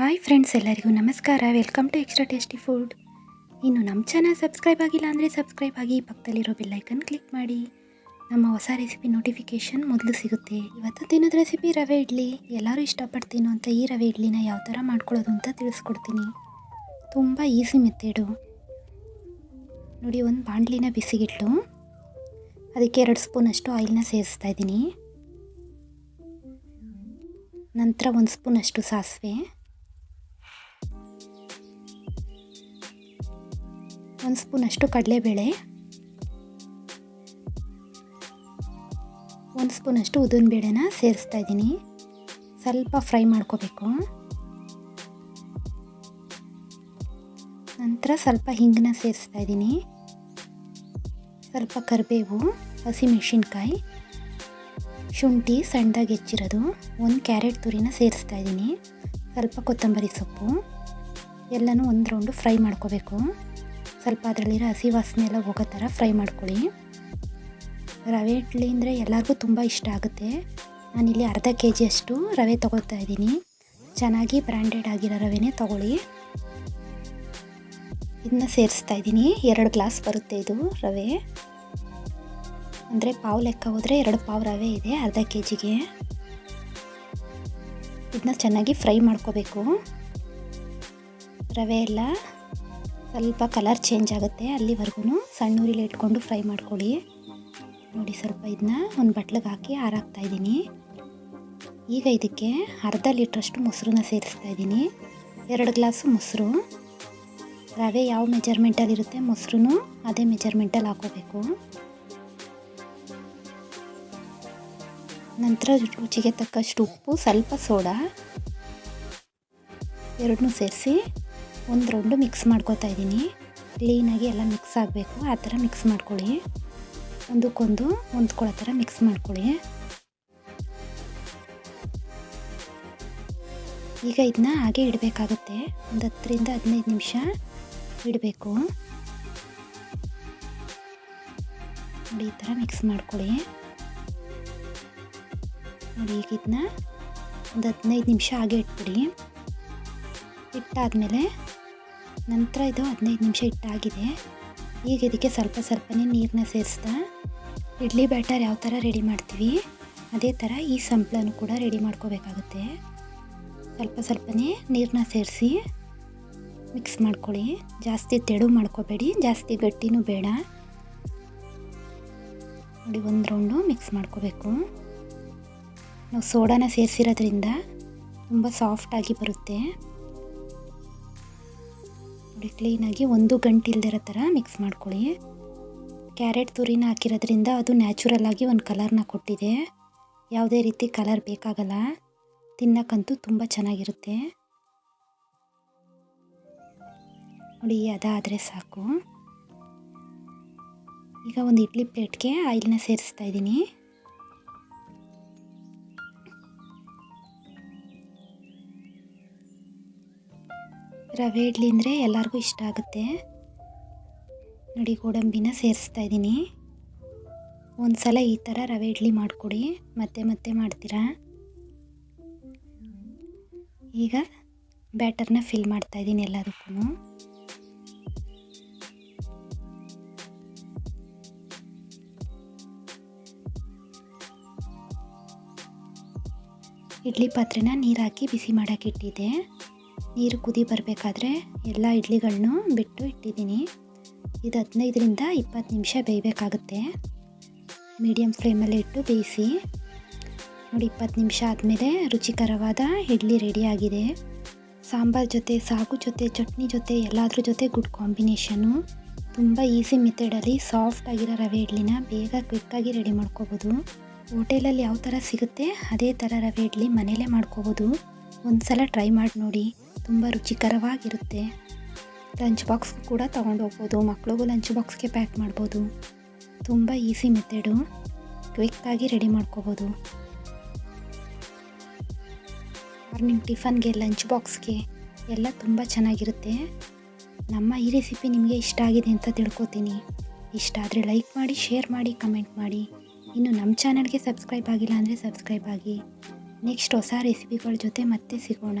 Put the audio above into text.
Hi friends, ಎಲ್ಲರಿಗೂ ನಮಸ್ಕಾರ. Welcome to extra tasty food ಇನ್ನು ನಮ್ಮ ಚಾನಲ್ ಸಬ್ಸ್ಕ್ರೈಬ್ ಆಗಿಲ್ಲ ಅಂದರೆ ಸಬ್ಸ್ಕ್ರೈಬ್ ಆಗಿ ಪಕ್ಕದಲ್ಲಿರೋ ಬೆಲ್ಲೈಕನ್ ಕ್ಲಿಕ್ ಮಾಡಿ. ನಮ್ಮ ಹೊಸ ರೆಸಿಪಿ ನೋಟಿಫಿಕೇಷನ್ ಮೊದಲು ಸಿಗುತ್ತೆ. ಇವತ್ತು ತಿನ್ನೋದು ರೆಸಿಪಿ ರವೆ ಇಡ್ಲಿ. ಎಲ್ಲರೂ ಇಷ್ಟಪಡ್ತೀನೋ ಅಂತ ಈ ರವೆ ಇಡ್ಲಿನ ಯಾವ ಥರ ಮಾಡ್ಕೊಳ್ಳೋದು ಅಂತ ತಿಳಿಸ್ಕೊಡ್ತೀನಿ. ತುಂಬ ಈಸಿ ಮೆಥೆಡು ನೋಡಿ, ಒಂದು ಬಾಣಲಿನ ಬಿಸಿಗಿಟ್ಟು, ಅದಕ್ಕೆ ಎರಡು ಸ್ಪೂನಷ್ಟು ಆಯಿಲ್ನ ಸೇರಿಸ್ತಾ ಇದ್ದೀನಿ. ನಂತರ ಒಂದು ಸ್ಪೂನಷ್ಟು ಸಾಸಿವೆ. ಒಂದು ಸ್ಪೂನಷ್ಟು ಕಡಲೆಬೇಳೆ, ಒಂದು ಸ್ಪೂನಷ್ಟು ಉದ್ದಿನಬೇಳೆನ ಸೇರಿಸ್ತಾ ಇದ್ದೀನಿ. ಸ್ವಲ್ಪ ಫ್ರೈ ಮಾಡ್ಕೋಬೇಕು. ನಂತರ ಸ್ವಲ್ಪ ಹಿಂಗನ್ನ ಸೇರಿಸ್ತಾ ಇದ್ದೀನಿ. ಸ್ವಲ್ಪ ಕರಿಬೇವು ಹಸಿಮೆಣಸಿನ್ಕಾಯಿ ಶುಂಠಿ ಸಣ್ಣದಾಗಿ ಹೆಚ್ಚಿರೋದು, ಒಂದು ಕ್ಯಾರೆಟ್ ತುರಿನ ಸೇರಿಸ್ತಾ ಇದ್ದೀನಿ. ಸ್ವಲ್ಪ ಕೊತ್ತಂಬರಿ ಸೊಪ್ಪು, ಎಲ್ಲನೂ ಒಂದು ರೌಂಡು ಫ್ರೈ ಮಾಡ್ಕೋಬೇಕು. ಸ್ವಲ್ಪ ಅದರಲ್ಲಿರೋ ಹಸಿ ವಾಸನೆ ಎಲ್ಲ ಹೋಗೋ ಥರ ಫ್ರೈ ಮಾಡ್ಕೊಳ್ಳಿ. ರವೆ ಇಡ್ಲಿ ಅಂದರೆ ಎಲ್ಲರಿಗೂ ತುಂಬ ಇಷ್ಟ ಆಗುತ್ತೆ. ನಾನಿಲ್ಲಿ ಅರ್ಧ ಕೆ ಜಿಯಷ್ಟು ರವೆ ತೊಗೊಳ್ತಾ ಇದ್ದೀನಿ. ಚೆನ್ನಾಗಿ ಬ್ರ್ಯಾಂಡೆಡ್ ಆಗಿರೋ ರವೆನೇ ತೊಗೊಳ್ಳಿ. ಇದನ್ನ ಸೇರಿಸ್ತಾ ಇದ್ದೀನಿ. ಎರಡು ಗ್ಲಾಸ್ ಬರುತ್ತೆ ಇದು ರವೆ. ಅಂದರೆ ಪಾವು ಲೆಕ್ಕ ಹೋದರೆ ಎರಡು ಪಾವು ರವೆ ಇದೆ ಅರ್ಧ ಕೆ ಜಿಗೆ ಇದನ್ನ ಚೆನ್ನಾಗಿ ಫ್ರೈ ಮಾಡ್ಕೋಬೇಕು. ರವೆ ಎಲ್ಲ ಸ್ವಲ್ಪ ಕಲರ್ ಚೇಂಜ್ ಆಗುತ್ತೆ. ಅಲ್ಲಿವರೆಗೂ ಸಣ್ಣ ಉರಿಲಿ ಇಟ್ಕೊಂಡು ಫ್ರೈ ಮಾಡ್ಕೊಳ್ಳಿ. ನೋಡಿ ಸ್ವಲ್ಪ ಇದನ್ನ ಒಂದು ಬಟ್ಲಿಗೆ ಹಾಕಿ ಹಾರಾಕ್ತಾ ಇದ್ದೀನಿ. ಈಗ ಇದಕ್ಕೆ ಅರ್ಧ ಲೀಟ್ರಷ್ಟು ಮೊಸರನ್ನ ಸೇರಿಸ್ತಾ ಇದ್ದೀನಿ. ಎರಡು ಗ್ಲಾಸು ಮೊಸರು. ರವೆ ಯಾವ ಮೆಜರ್ಮೆಂಟಲ್ಲಿರುತ್ತೆ ಮೊಸರು ಅದೇ ಮೆಜರ್ಮೆಂಟಲ್ಲಿ ಹಾಕೋಬೇಕು. ನಂತರ ರುಚಿಗೆ ತಕ್ಕಷ್ಟು ಉಪ್ಪು, ಸ್ವಲ್ಪ ಸೋಡಾ. ಎರಡನ್ನೂ ಸೇರಿಸಿ ಒಂದು ರೌಂಡು ಮಿಕ್ಸ್ ಮಾಡ್ಕೋತಾ ಇದ್ದೀನಿ. ಕ್ಲೀನಾಗಿ ಎಲ್ಲ ಮಿಕ್ಸ್ ಆಗಬೇಕು. ಆ ಥರ ಮಿಕ್ಸ್ ಮಾಡ್ಕೊಳ್ಳಿ. ಒಂದಕ್ಕೊಂದು ಹೊಂದ್ಕೊಳ್ಳೋ ಥರ ಮಿಕ್ಸ್ ಮಾಡ್ಕೊಳ್ಳಿ. ಈಗ ಇದನ್ನ ಹಾಗೆ ಇಡಬೇಕಾಗುತ್ತೆ. ಒಂದು ಹತ್ತರಿಂದ ಹದಿನೈದು ನಿಮಿಷ ಇಡಬೇಕು. ನೋಡಿ, ಈ ಥರ ಮಿಕ್ಸ್ ಮಾಡ್ಕೊಳ್ಳಿ. ನೋಡಿ, ಈಗ ಇದನ್ನ ಒಂದು ಹದಿನೈದು ನಿಮಿಷ ಹಾಗೆ ಇಟ್ಬಿಡಿ. ಇಟ್ಟಾದಮೇಲೆ ನಂತರ ಇದು ಹದಿನೈದು ನಿಮಿಷ ಇಟ್ಟಾಗಿದೆ ಈಗ ಇದಕ್ಕೆ ಸ್ವಲ್ಪ ಸ್ವಲ್ಪನೇ ನೀರನ್ನ ಸೇರಿಸ್ತಾ, ಇಡ್ಲಿ ಬ್ಯಾಟರ್ ಯಾವ ಥರ ರೆಡಿ ಮಾಡ್ತೀವಿ, ಅದೇ ಥರ ಈ ಸಂಪ್ಳನೂ ಕೂಡ ರೆಡಿ ಮಾಡ್ಕೋಬೇಕಾಗುತ್ತೆ. ಸ್ವಲ್ಪ ಸ್ವಲ್ಪನೇ ನೀರನ್ನ ಸೇರಿಸಿ ಮಿಕ್ಸ್ ಮಾಡ್ಕೊಳ್ಳಿ. ಜಾಸ್ತಿ ತೆಳು ಮಾಡ್ಕೋಬೇಡಿ, ಜಾಸ್ತಿ ಗಟ್ಟಿನೂ ಬೇಡ. ನೋಡಿ, ಒಂದು ರೌಂಡು ಮಿಕ್ಸ್ ಮಾಡ್ಕೋಬೇಕು. ನಾವು ಸೋಡಾನ ಸೇರಿಸಿರೋದ್ರಿಂದ ತುಂಬ ಸಾಫ್ಟಾಗಿ ಬರುತ್ತೆ. ಕ್ಲೀನಾಗಿ ಒಂದು ಗಂಟೆ ಇಲ್ದಿರೋ ಥರ ಮಿಕ್ಸ್ ಮಾಡ್ಕೊಳ್ಳಿ. ಕ್ಯಾರೆಟ್ ತುರಿನ ಹಾಕಿರೋದ್ರಿಂದ ಅದು ನ್ಯಾಚುರಲ್ ಆಗಿ ಒಂದು ಕಲರ್ನ ಕೊಟ್ಟಿದೆ. ಯಾವುದೇ ರೀತಿ ಕಲರ್ ಬೇಕಾಗಲ್ಲ. ತಿನ್ನಕ್ಕಂತೂ ತುಂಬ ಚೆನ್ನಾಗಿರುತ್ತೆ. ನೋಡಿ ಅದಾದರೆ ಸಾಕು. ಈಗ ಒಂದು ಇಡ್ಲಿ ಪ್ಲೇಟ್ಗೆ ಆಯಿಲ್ನ ಸೇರಿಸ್ತಾ ಇದ್ದೀನಿ. ರವೆ ಇಡ್ಲಿ ಅಂದರೆ ಎಲ್ಲರಿಗೂ ಇಷ್ಟ ಆಗುತ್ತೆ. ನೋಡಿ ಗೋಡಂಬಿನ ಸೇರಿಸ್ತಾ ಇದ್ದೀನಿ. ಒಂದು ಸಲ ಈ ಥರ ರವೆ ಇಡ್ಲಿ ಮಾಡಿಕೊಡಿ. ಮತ್ತೆ ಮತ್ತೆ ಮಾಡ್ತೀರಾ? ಈಗ ಬ್ಯಾಟರ್ನ ಫಿಲ್ ಮಾಡ್ತಾ ಇದ್ದೀನಿ ಎಲ್ಲದಕ್ಕೂ ಇಡ್ಲಿ ಪಾತ್ರೆನ ನೀರು ಹಾಕಿ ಬಿಸಿ ಮಾಡೋಕೆ ಇಟ್ಟಿದ್ದೆ. ನೀರು ಕುದಿ ಬರಬೇಕಾದ್ರೆ ಎಲ್ಲ ಇಡ್ಲಿಗಳನ್ನೂ ಬಿಟ್ಟು ಇಟ್ಟಿದ್ದೀನಿ. ಇದು ಹದಿನೈದರಿಂದ ಇಪ್ಪತ್ತು ನಿಮಿಷ ಬೇಯಬೇಕಾಗುತ್ತೆ. ಮೀಡಿಯಮ್ ಫ್ಲೇಮಲ್ಲಿ ಇಟ್ಟು ಬೇಯಿಸಿ. ನೋಡಿ, ಇಪ್ಪತ್ತು ನಿಮಿಷ ಆದಮೇಲೆ ರುಚಿಕರವಾದ ಇಡ್ಲಿ ರೆಡಿಯಾಗಿದೆ ಸಾಂಬಾರ್ ಜೊತೆ, ಸಾಗು ಜೊತೆ, ಚಟ್ನಿ ಜೊತೆ, ಎಲ್ಲಾದ್ರ ಜೊತೆ ಗುಡ್ ಕಾಂಬಿನೇಷನು. ತುಂಬ ಈಸಿ ಮೆಥಡಲ್ಲಿ ಸಾಫ್ಟ್ ಆಗಿರೋ ರವೆ ಇಡ್ಲಿನ ಬೇಗ ಕ್ವಿಕ್ಕಾಗಿ ರೆಡಿ ಮಾಡ್ಕೋಬೋದು. ಹೋಟೆಲಲ್ಲಿ ಯಾವ ಥರ ಸಿಗುತ್ತೆ, ಅದೇ ಥರ ರವೆ ಇಡ್ಲಿ ಮನೇಲೇ ಮಾಡ್ಕೋಬೋದು. ಒಂದು ಸಲ ಟ್ರೈ ಮಾಡಿ ನೋಡಿ. ತುಂಬ ರುಚಿಕರವಾಗಿರುತ್ತೆ. ಲಂಚ್ ಬಾಕ್ಸ್ ಕೂಡ ತೊಗೊಂಡು ಹೋಗ್ಬೋದು. ಮಕ್ಳಿಗೂ ಲಂಚ್ ಬಾಕ್ಸ್ಗೆ ಪ್ಯಾಕ್ ಮಾಡ್ಬೋದು. ತುಂಬ ಈಸಿ ಮೆಥಡು ಕ್ವಿಕ್ಕಾಗಿ ರೆಡಿ ಮಾಡ್ಕೋಬೋದು. ಮಾರ್ನಿಂಗ್ ಟಿಫನ್ಗೆ ಲಂಚ್ ಬಾಕ್ಸ್ಗೆ ಎಲ್ಲ ತುಂಬ ಚೆನ್ನಾಗಿರುತ್ತೆ. ನಮ್ಮ ಈ ರೆಸಿಪಿ ನಿಮಗೆ ಇಷ್ಟ ಆಗಿದೆ ಅಂತ ತಿಳ್ಕೊತೀನಿ. ಇಷ್ಟ ಆದರೆ ಲೈಕ್ ಮಾಡಿ ಶೇರ್ ಮಾಡಿ ಕಮೆಂಟ್ ಮಾಡಿ. ಇನ್ನು ನಮ್ಮ ಚಾನಲ್ಗೆ ಸಬ್ಸ್ಕ್ರೈಬ್ ಆಗಿಲ್ಲ ಅಂದರೆ ಸಬ್ಸ್ಕ್ರೈಬ್ ಆಗಿ. ನೆಕ್ಸ್ಟ್ ಹೊಸ ರೆಸಿಪಿಗಳ ಜೊತೆ ಮತ್ತೆ ಸಿಗೋಣ.